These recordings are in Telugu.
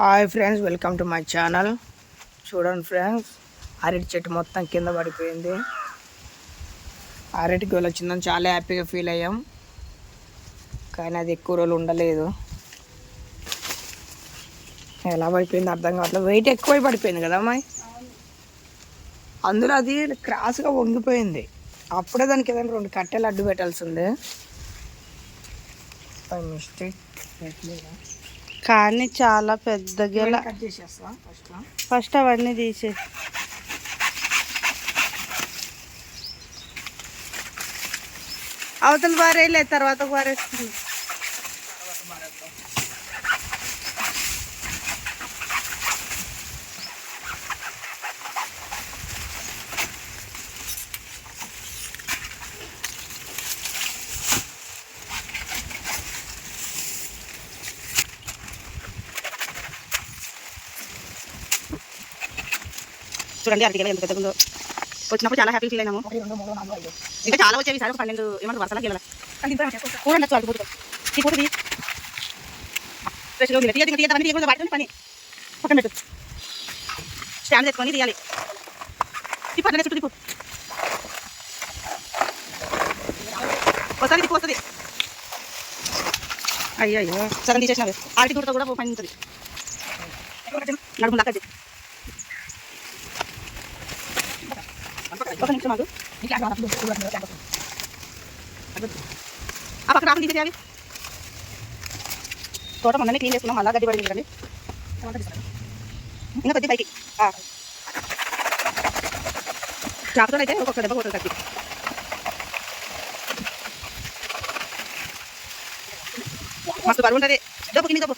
Hi friends welcome to my channel. చూడండి ఫ్రెండ్స్ అరటి చెట్టు మొత్తం కింద పడిపోయింది. అరటి గోలు వచ్చిందని చాలా హ్యాపీగా ఫీల్ అయ్యాం. కానీ అది ఎక్కువ రోజులు ఉండలేదు. ఎలా పడిపోయింది అర్థం కావట్లేదు. వెయిట్ ఎక్కువై పడిపోయింది కదా అమ్మాయి? అందులో అది క్రాస్గా వంగిపోయింది. అప్పుడే దానికి ఏదైనా రెండు కట్టెలు అడ్డు పెట్టాల్సి ఉంది. మిస్టేక్ కానీ చాలా పెద్ద గెల ఫస్ట్? ఫస్ట్ అవన్నీ తీసే అవతల బారేలే తర్వాత బారేస్తుంది చూడండి అరటి గెల ఎంత పెద్దగా ఉందో. వచ్చినప్పుడు చాలా హ్యాపీ ఫీల్ అయినాము. ఇంకా చాలా వచ్చేవి సార్ ఒక పన్నెండు ఏమంటారు వరుసలా గెల కూడా ఉండొచ్చు అటు పోతుంది ఈ పోతుంది ఫ్రెష్గా ఉంది. తీయ తీయ తీయ తీయకుండా పడుతుంది పని. పక్కన పెట్టు. స్టాండ్ తెచ్చుకొని తీయాలి. ఈ పక్కనే చుట్టూ తిప్పు. వస్తుంది తిప్పు వస్తుంది. అయ్యో సగం తీసేసినవి. ఆటి దూడతో కూడా ఉంటుంది. నడుము లక్కది ఒక నిమిషం మాకు ఆ పక్కన ఆకులు తీసేయాలి తోట మొన్ననే క్లీన్ చేసుకున్నాం మళ్ళా గడ్డి పడింది కదండి ఇంకా కొద్ది పైకి చాకుతో అయితే ఒక్కొక్క దెబ్బ కొడుతుంది కత్తి మస్తు బరువు ఉంటుంది డబ్బు కింద డబ్బు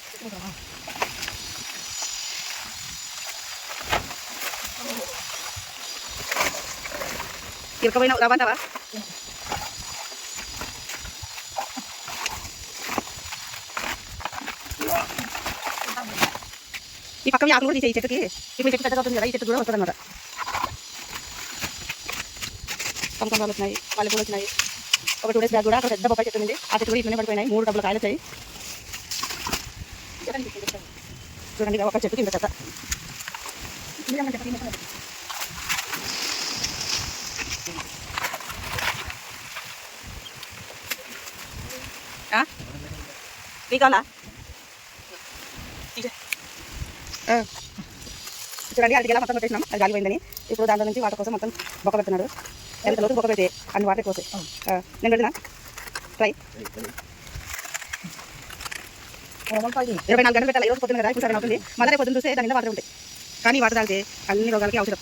ఇరకపోయినా రావంటావా ఈ పక్కన ఆకులు కూడా తీసే ఈ చెట్టుకి. ఇప్పుడు చెట్టు పెద్దగా అవుతుంది కదా ఈ చెట్టు కూడా వస్తుంది అనమాట కనకాంబరాలు వచ్చినాయి మల్లెపూలు వచ్చినాయి. ఒక టూ డేస్ బ్యాగ్ కూడా అక్కడ పెద్ద బొప్పాయి చెట్టు ఉంది. ఆ చెట్టు కూడా ఇట్లనే పడిపోయినాయి. మూడు డబ్బులు కాయలు వచ్చాయి చూడండి ఒక చెట్టు కింద చెత్త. చూడండి అది మొత్తం పెట్టేసినాం. అది గాలిపోయిందని. ఇప్పుడు దాంట్లో నుంచి వాటర్ కోసం మొత్తం బొక్క పెడుతున్నాడు. ఎంత లోతు బొక్క పెడితే అన్ని వాటర్. ఆ, నేను పెడినా ట్రై ఇరవై నాలుగు గంటలు పెట్టాలి. ఈరోజు పొద్దున్న కదా ఇప్పుడు అవుతుంది. మళ్ళీ పొద్దున్న చూస్తే దాని వాటర్ ఉంటాయి. కానీ వాటర్ తాగితే అన్ని రోగాలకి ఔషధం.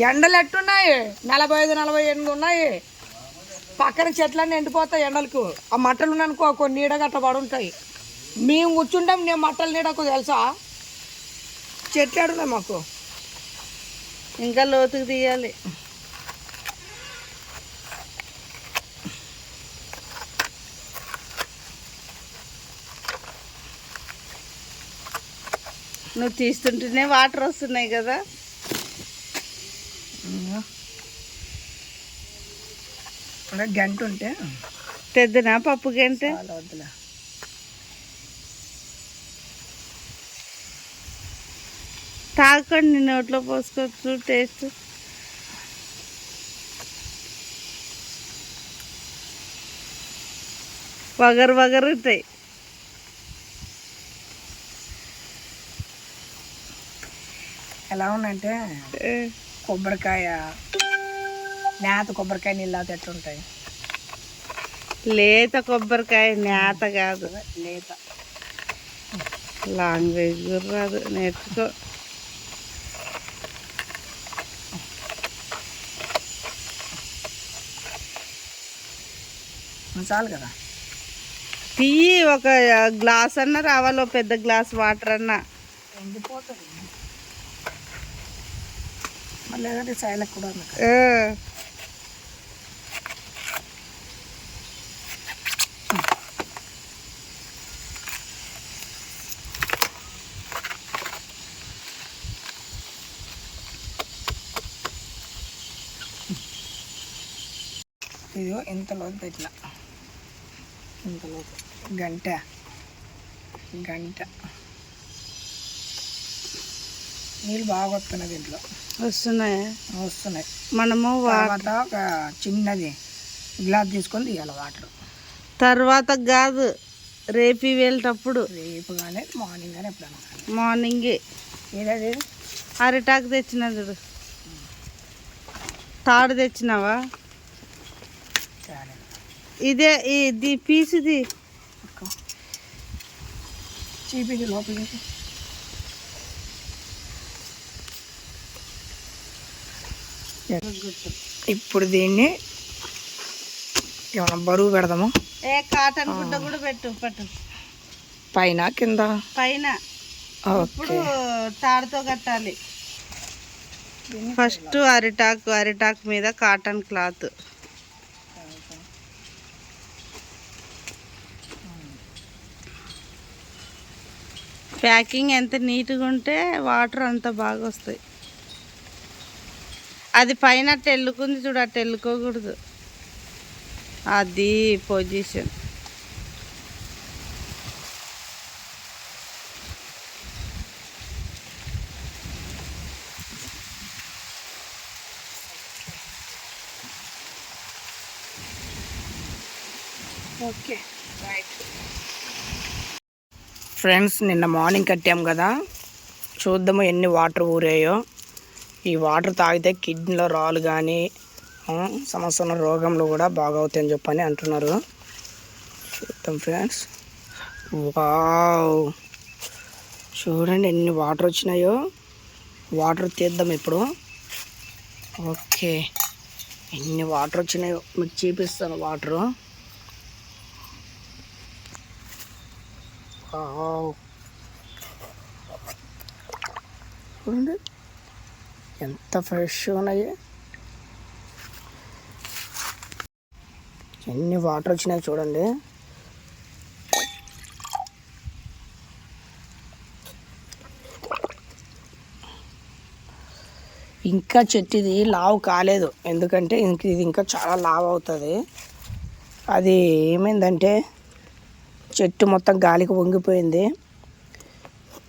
ఎండలు ఎట్టున్నాయి? నలభై ఐదు నలభై ఎనిమిది ఉన్నాయి. పక్కన చెట్లన్నీ ఎండిపోతాయి ఎండలకు. ఆ మట్టలు ఉన్నానుకో కొన్ని నీడ గట్ట పడుంటాయి. మేము కూర్చుంటాం నేను మట్టలు నీడకు తెలుసా? చెట్లు ఎడున్నాయి మాకు. ఇంకా లోతుకు తీయాలి. నువ్వు తీస్తుంటేనే వాటర్ వస్తున్నాయి కదా. అంటే గంట ఉంటే. తెద్దనా పప్పు గంటే? వద్దులే. తాగండి నోట్లో పోసుకోవచ్చు టేస్ట్. వగరు వగరు ఉంటాయి. ఎలా ఉన్నాయంటే కొబ్బరికాయ నేత కొబ్బరికాయ నీళ్ళు ఎట్లుంటాయి? లేత కొబ్బరికాయ నేత కాదు. లేత. లాంగ్వేజ్ రాదు నేర్చుకో. చాలు కదా? తీయి ఒక గ్లాస్ అన్న రావాలి పెద్ద గ్లాస్ వాటర్ అన్న. ఎండిపోతుంది. మళ్ళీ ఏదంటే సైలకు కూడా ఇదిగో ఇంత లోతు ఇట్లా. ఇంత లోతు. గంట. గంట. నీళ్ళు బాగా వస్తున్నాయి దీంట్లో. వస్తున్నాయి? వస్తున్నాయి. మనము తర్వాత ఒక చిన్నది గ్లాస్ తీసుకొని తీయాలి వాటర్. తర్వాత కాదు రేపు వెళ్ళేటప్పుడు రేపు కానీ మార్నింగ్ కానీ ఎప్పుడైనా కానీ మార్నింగే. ఏదది? అరిటాకు తెచ్చిన చూడు. తాడు తెచ్చినావా? ఇదే ఇది పీసుది చీపిది లోపలికి. ఇప్పుడు దీన్ని ఏమైనా బరువు పెడదాము? ఏ కాటన్ గుడ్డ కూడా పెట్టు పట్టు. పైన కింద? పైన. ఇప్పుడు తాడుతో కట్టాలి. ఫస్ట్ అరిటాకు అరిటాకు మీద కాటన్ క్లాత్. ప్యాకింగ్ ఎంత నీట్గా ఉంటే వాటర్ అంత బాగా వస్తాయి. అది పైన అట్ట ఎల్లుకుంది చూడు అట్ట ఎల్లుకోకూడదు. అది పొజిషన్. ఓకే రైట్ ఫ్రెండ్స్ నిన్న మార్నింగ్ కట్టాం కదా. చూద్దాము ఎన్ని వాటర్ ఊరాయో. ఈ వాటర్ తాగితే కిడ్నీలో రాళ్ళు కానీ సమస్య రోగంలో కూడా బాగవుతాయని చెప్పని అంటున్నారు. చూద్దాం ఫ్రెండ్స్. వావ్! చూడండి ఎన్ని వాటర్ వచ్చినాయో. వాటర్ తీద్దాం ఇప్పుడు. ఓకే. ఎన్ని వాటర్ వచ్చినాయో. మీకు చూపిస్తాను వాటరు. చూడండి. ఎంత ఫ్రెష్గా ఉన్నాయి. ఎన్ని వాటర్ వచ్చినాయి చూడండి. ఇంకా చెట్టు ఇది లావు కాలేదు. ఎందుకంటే ఇంక ఇది ఇంకా చాలా లావు అవుతుంది. అది ఏమైందంటే చెట్టు మొత్తం గాలికి వంగిపోయింది.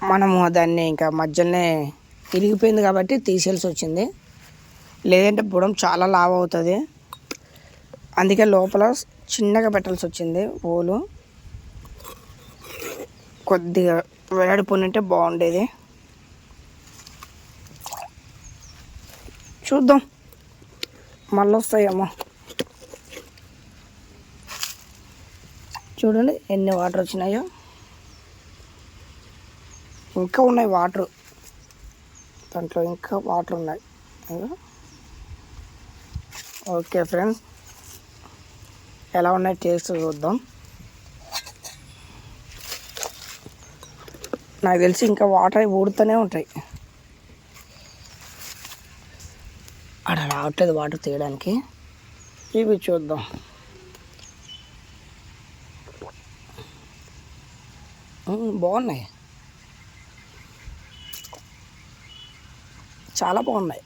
మనము దాన్ని ఇంకా మధ్యలోనే ఇరిగిపోయింది కాబట్టి తీసేయాల్సి వచ్చింది. లేదంటే బుడం చాలా లావ్ అవుతుంది. అందుకే లోపల చిన్నగా పెట్టాల్సి వచ్చింది ఓలు. కొద్దిగా వేడిపోయి ఉంటే బాగుండేది. చూద్దాం. మళ్ళీ వస్తాయేమో చూడండి ఎన్ని వాటర్ వచ్చినాయో. ఇంకా ఉన్నాయి వాటర్ దాంట్లో ఇంకా వాటర్ ఉన్నాయి. Okay friends. ఎలా ఉన్నాయి టేస్ట్ చూద్దాం. నాకు తెలిసి ఇంకా వాటర్ ఊడుతూనే ఉంటాయి. అక్కడ రావట్లేదు వాటర్ తీయడానికి. ఇవి చూద్దాం. బాగున్నాయి. చాలా బాగున్నాయి.